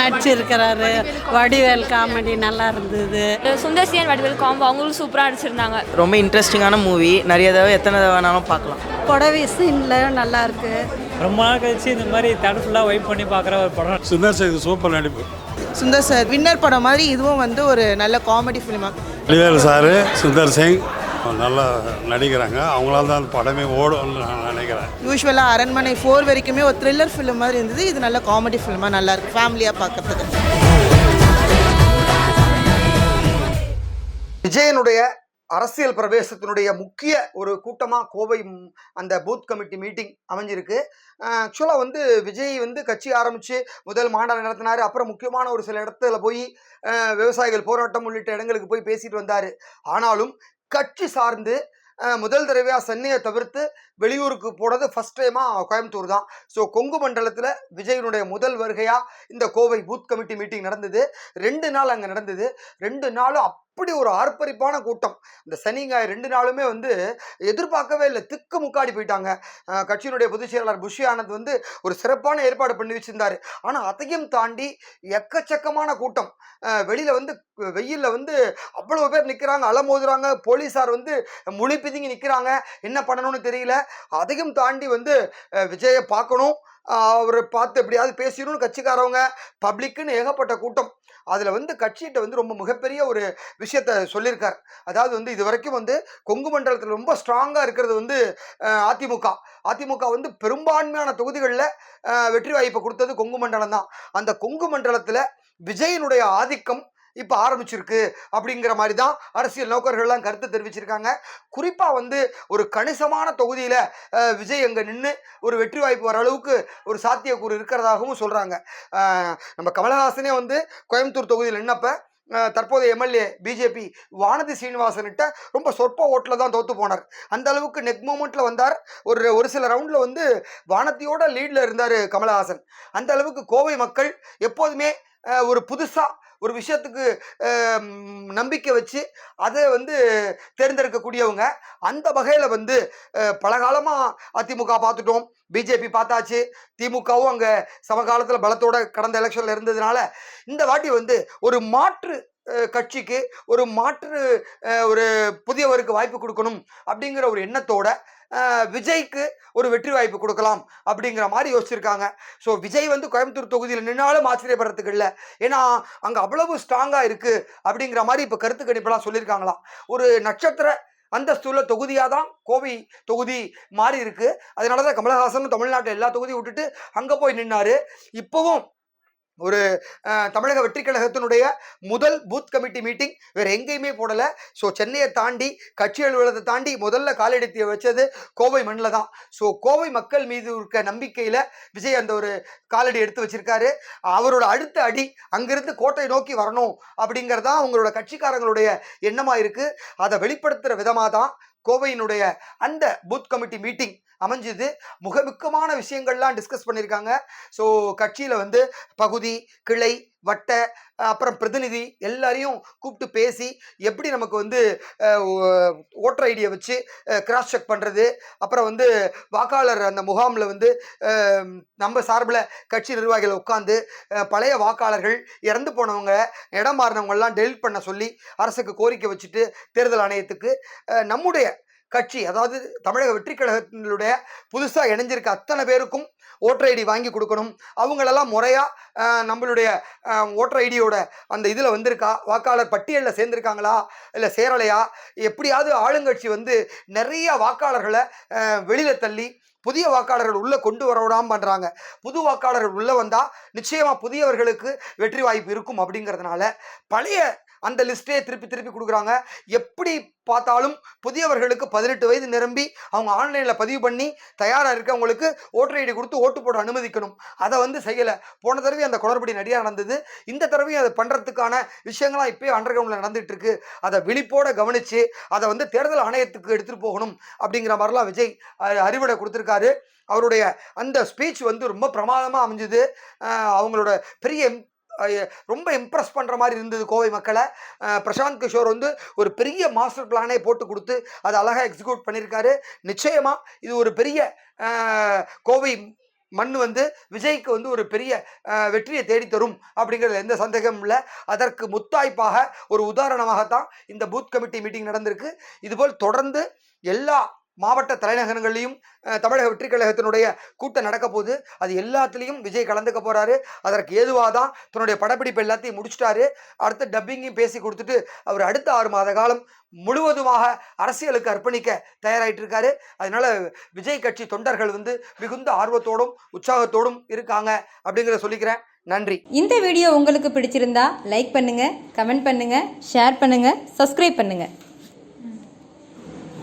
நடிச்சிருக்கிறாரு. Vadivel comedy நல்லா இருந்தது. சுந்தர்சியன் Vadivel combo அவங்களும் சூப்பராக நடிச்சிருந்தாங்க. ரொம்ப இன்ட்ரெஸ்டிங்கான மூவி நிறைய தடவை எத்தனை தடவை வேணாலும் பார்க்கலாம். புடவை சீனில் நல்லா இருக்கு. ரொம்ப நாள் கழிச்சு இந்த மாதிரி ஃபுல்லாக வெயிட் பண்ணி பார்க்குற ஒரு படம். சுந்தர் சேது சூப்பர் நடிப்பு. சுந்தர் சார் வின்னர் படம் மாதிரி இதுவும் வந்து ஒரு நல்ல காமெடி ஃபிலிமாக வடிவேல் சார் சுந்தர் சிங் நல்லா நடிக்கிறாங்க. அவங்களால தான் அந்த படமே ஓடும்னு நான் நினைக்கிறேன். யூஸ்வலாக அரண்மனை ஃபோர் வரைக்குமே ஒரு த்ரில்லர் ஃபிலிம் மாதிரி இருந்தது. இது நல்ல காமெடி ஃபிலிமாக நல்லா இருக்கு. ஃபேமிலியாக பார்க்கறதுக்கு விஜயனுடைய அரசியல் பிரவேசத்தினுடைய முக்கிய ஒரு கூட்டமாக கோவை அந்த பூத் கமிட்டி மீட்டிங் அமைஞ்சிருக்கு. ஆக்சுவலாக வந்து விஜய் வந்து கட்சி ஆரம்பித்து முதல் மாநாடு நடத்தினார். அப்புறம் முக்கியமான ஒரு சில இடத்துல போய் விவசாயிகள் போராட்டம் உள்ளிட்ட இடங்களுக்கு போய் பேசிட்டு வந்தார். ஆனாலும் கட்சி சார்ந்து முதல் தடவையாக சென்னையை தவிர்த்து வெளியூருக்கு போனது ஃபஸ்ட் டைமாக கோயம்புத்தூர் தான். ஸோ கொங்கு மண்டலத்தில் விஜயனுடைய முதல் வருகையாக இந்த கோவை பூத் கமிட்டி மீட்டிங் நடந்தது. ரெண்டு நாள் அங்கே நடந்தது. ரெண்டு நாளும் அப்படி ஒரு ஆர்ப்பரிப்பான கூட்டம். இந்த சனி ஞாயிறு ரெண்டு நாளுமே வந்து எதிர்பார்க்கவே இல்லை. திக்கு முக்காடி போயிட்டாங்க. கட்சியினுடைய பொதுச் செயலாளர் புஷி ஆனந்த் வந்து ஒரு சிறப்பான ஏற்பாடு பண்ணி வச்சிருந்தாரு. ஆனால் அதையும் தாண்டி எக்கச்சக்கமான கூட்டம். வெளியில் வந்து வெயிலில் வந்து அவ்வளோ பேர் நிற்கிறாங்க அலமோதுறாங்க போலீஸார் வந்து மொழி பிதுங்கி நிற்கிறாங்க என்ன பண்ணணும்னு தெரியல. அதையும் தாண்டி வந்து விஜயை பார்க்கணும். அவரை பார்த்து எப்படியாவது பேசிடணும்னு கட்சிக்காரவங்க பப்ளிக்குன்னு ஏகப்பட்ட கூட்டம். அதில் வந்து கட்சிகிட்ட வந்து ரொம்ப மிகப்பெரிய ஒரு விஷயத்த சொல்லியிருக்கார். அதாவது வந்து இது வரைக்கும் வந்து கொங்கு மண்டலத்தில் ரொம்ப ஸ்ட்ராங்காக இருக்கிறது வந்து அதிமுக. அதிமுக வந்து பெரும்பான்மையான தொகுதிகளில் வெற்றி வாய்ப்பை கொடுத்தது கொங்கு மண்டலம் தான். அந்த கொங்கு மண்டலத்தில் விஜயனுடைய ஆதிக்கம் இப்போ ஆரம்பிச்சிருக்கு அப்படிங்கிற மாதிரி தான் அரசியல் நோக்கர்கள்லாம் கருத்து தெரிவிச்சிருக்காங்க. குறிப்பாக வந்து ஒரு கணிசமான தொகுதியில் விஜய் அங்கே நின்று ஒரு வெற்றி வாய்ப்பு வர அளவுக்கு ஒரு சாத்தியக்கூறு இருக்கிறதாகவும் சொல்கிறாங்க நம்ம கமலஹாசனே வந்து கோயம்புத்தூர் தொகுதியில் நின்னப்போ தற்போதைய எம்எல்ஏ பிஜேபி வானதி சீனிவாசன்கிட்ட ரொம்ப சொற்ப ஓட்டில் தான் தோற்று போனார். அந்த அளவுக்கு நெக் மூமெண்ட்டில் வந்தார். ஒரு ஒரு சில ரவுண்டில் வந்து வானத்தியோட லீடில் இருந்தார் கமலஹாசன். அந்த அளவுக்கு கோவை மக்கள் எப்போதுமே ஒரு புதுசாக ஒரு விஷயத்துக்கு நம்பிக்கை வச்சு அதை வந்து தேர்ந்தெடுக்கக்கூடியவங்க. அந்த வகையில் வந்து பல பலகாலமாக அதிமுக பார்த்துட்டோம். பிஜேபி பார்த்தாச்சு. திமுகவும் அங்கே சமகாலத்தில் பலத்தோட கடந்த எலெக்ஷனில் இருந்ததுனால இந்த வாட்டி வந்து ஒரு மாற்று கட்சிக்கு ஒரு மாற்று ஒரு புதியவருக்கு வாய்ப்பு கொடுக்கணும் அப்படிங்கிற ஒரு எண்ணத்தோட விஜய்க்கு ஒரு வெற்றி வாய்ப்பு கொடுக்கலாம் அப்படிங்கிற மாதிரி யோசிச்சிருக்காங்க. ஸோ விஜய் வந்து கோயம்புத்தூர் தொகுதியில் நின்னாலும் ஆச்சரியப்படுறதுக்கு இல்லை. ஏன்னா அங்கே அவ்வளவு ஸ்ட்ராங்காக இருக்குது அப்படிங்கிற மாதிரி இப்போ கருத்து கணிப்பெல்லாம் சொல்லியிருக்காங்களாம் ஒரு நட்சத்திர அந்தஸ்துள்ள தொகுதியாக தான் கோவை தொகுதி மாறி இருக்குது அதனால தான் கமலஹாசன் தமிழ்நாட்டில் எல்லா தொகுதியும் விட்டுட்டு அங்கே போய் நின்னார். இப்போவும் ஒரு தமிழக வெற்றி கழகத்தினுடைய முதல் பூத் கமிட்டி மீட்டிங் வேறு எங்கேயுமே போடலை. ஸோ சென்னையை தாண்டி கட்சி அலுவலகத்தை தாண்டி முதல்ல காலெடுத்து வச்சது கோவை மண்ணில் தான். ஸோ கோவை மக்கள் மீது இருக்க நம்பிக்கையில் விஜய் அந்த ஒரு காலடி எடுத்து வச்சிருக்காரு. அவரோட அடுத்த அடி அங்கிருந்து கோட்டை நோக்கி வரணும் அப்படிங்கிறதா அவங்களோட கட்சிக்காரங்களுடைய எண்ணமாக இருக்குது அதை வெளிப்படுத்துகிற விதமாக தான் கோவையினுடைய அந்த பூத் கமிட்டி மீட்டிங் அமைஞ்சுது. முகமுக்கமான விஷயங்கள்லாம் டிஸ்கஸ் பண்ணியிருக்காங்க ஸோ கட்சியில் வந்து பகுதி கிளை வட்ட அப்புறம் பிரதிநிதி எல்லாரையும் கூப்பிட்டு பேசி எப்படி நமக்கு வந்து ஓட்டர் ஐடியை வச்சு கிராஸ் செக் பண்ணுறது அப்புறம் வந்து வாக்காளர் அந்த முகாமில் வந்து நம்ம சார்பில் கட்சி நிர்வாகிகள் உட்காந்து பழைய வாக்காளர்கள் இறந்து போனவங்க இடம் மாறினவங்கெல்லாம் டெலிட் பண்ண சொல்லி அரசுக்கு கோரிக்கை வச்சுட்டு தேர்தல் ஆணையத்துக்கு நம்முடைய கட்சி அதாவது தமிழக வெற்றி கழகத்தினுடைய புதுசாக இணைஞ்சிருக்க அத்தனை பேருக்கும் ஓட்டர் ஐடி வாங்கி கொடுக்கணும். அவங்களெல்லாம் முறையாக நம்மளுடைய ஓட்டர் ஐடியோட அந்த இதில் வந்திருக்கா? வாக்காளர் பட்டியலில் சேர்ந்துருக்காங்களா? இல்லை சேரலையா? எப்படியாவது ஆளுங்கட்சி வந்து நிறைய வாக்காளர்களை வெளியில் தள்ளி புதிய வாக்காளர்கள் உள்ளே கொண்டு வரவிடாமல் பண்ணுறாங்க புது வாக்காளர்கள் உள்ளே வந்தால் நிச்சயமாக புதியவர்களுக்கு வெற்றி வாய்ப்பு இருக்கும் அப்படிங்கிறதுனால பழைய அந்த லிஸ்ட்டே திருப்பி திருப்பி கொடுக்குறாங்க. எப்படி பார்த்தாலும் புதியவர்களுக்கு பதினெட்டு வயது நிரம்பி அவங்க ஆன்லைனில் பதிவு பண்ணி தயாராக இருக்கவங்களுக்கு ஓட்டர் ஐடி கொடுத்து ஓட்டு போட அனுமதிக்கணும். அதை வந்து செய்யலை. போன தடவை அந்த குளறுபடி நிறையா நடந்தது. இந்த தடவையும் அதை பண்ணுறதுக்கான விஷயங்களாம் இப்போயே அண்டர் கிரவுண்டில் நடந்துகிட்ருக்கு அதை விழிப்போடு கவனித்து அதை வந்து தேர்தல் ஆணையத்துக்கு எடுத்துகிட்டு போகணும் அப்படிங்கிற மாதிரிலாம் விஜய் அறிவுரை கொடுத்துருக்காரு. அவருடைய அந்த ஸ்பீச் வந்து ரொம்ப பிரமாதமாக அமைஞ்சுது. அவங்களோட பெரிய ரொம்ப இம்ப்ரெஸ் பண்ணுற மாதிரி இருந்தது கோவை மக்களை. பிரசாந்த் கிஷோர் வந்து ஒரு பெரிய மாஸ்டர் பிளானே போட்டு கொடுத்து அதை அழகாக எக்ஸிக்யூட் பண்ணியிருக்காரு நிச்சயமாக இது ஒரு பெரிய கோவை மண் வந்து விஜய்க்கு வந்து ஒரு பெரிய வெற்றியை தேடித்தரும் அப்படிங்கிறது அப்படிங்கிறதுல எந்த சந்தேகமும் இல்லை. அதற்கு முத்தாய்ப்பாக ஒரு உதாரணமாகத்தான் இந்த பூத் கமிட்டி மீட்டிங் நடந்திருக்கு. இதுபோல் தொடர்ந்து எல்லா மாவட்ட தலைநகரங்கள்லையும் தமிழக வெற்றிக் கழகத்தினுடைய கூட்டம் நடக்க போகுது. அது எல்லாத்துலேயும் விஜய் கலந்துக்க போகிறாரு அதற்கு ஏதுவாக தான் தன்னுடைய படப்பிடிப்பு எல்லாத்தையும் முடிச்சிட்டாரு. அடுத்து டப்பிங்கையும் பேசி கொடுத்துட்டு அவர் அடுத்த ஆறு மாத காலம் முழுவதுமாக அரசியலுக்கு அர்ப்பணிக்க தயாராகிட்டு இருக்காரு. அதனால விஜய் கட்சி தொண்டர்கள் வந்து மிகுந்த ஆர்வத்தோடும் உற்சாகத்தோடும் இருக்காங்க அப்படிங்கிறத சொல்லிக்கிறேன். நன்றி. இந்த வீடியோ உங்களுக்கு பிடிச்சிருந்தா லைக் பண்ணுங்க கமெண்ட் பண்ணுங்க ஷேர் பண்ணுங்க சப்ஸ்கிரைப் பண்ணுங்க.